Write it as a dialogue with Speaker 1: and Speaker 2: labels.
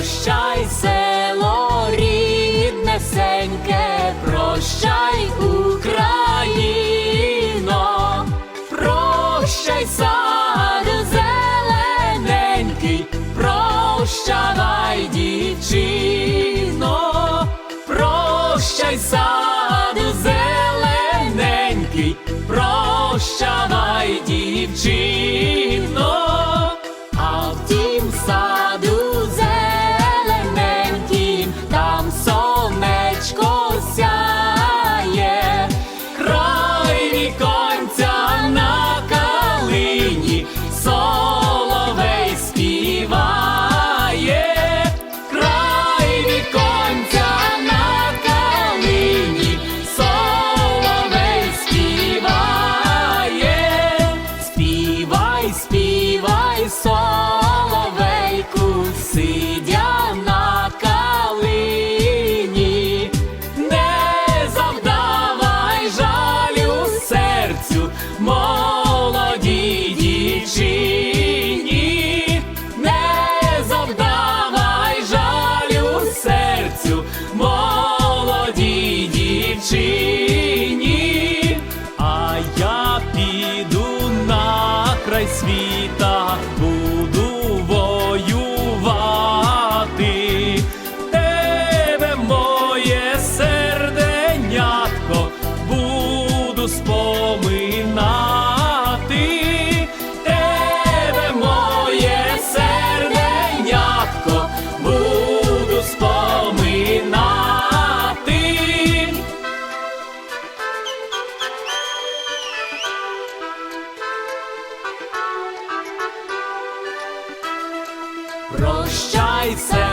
Speaker 1: прощай, село ріднесеньке, прощай, Україно, прощай, саду зелененький, прощавай, дівчино, прощай, саду зелененький, прощавай, дівчино, соловейку, сидя на калині, не завдавай жалю серцю, молодій дівчині, не завдавай жалю серцю, молодій дівчині, а я піду край світа, Прощай, це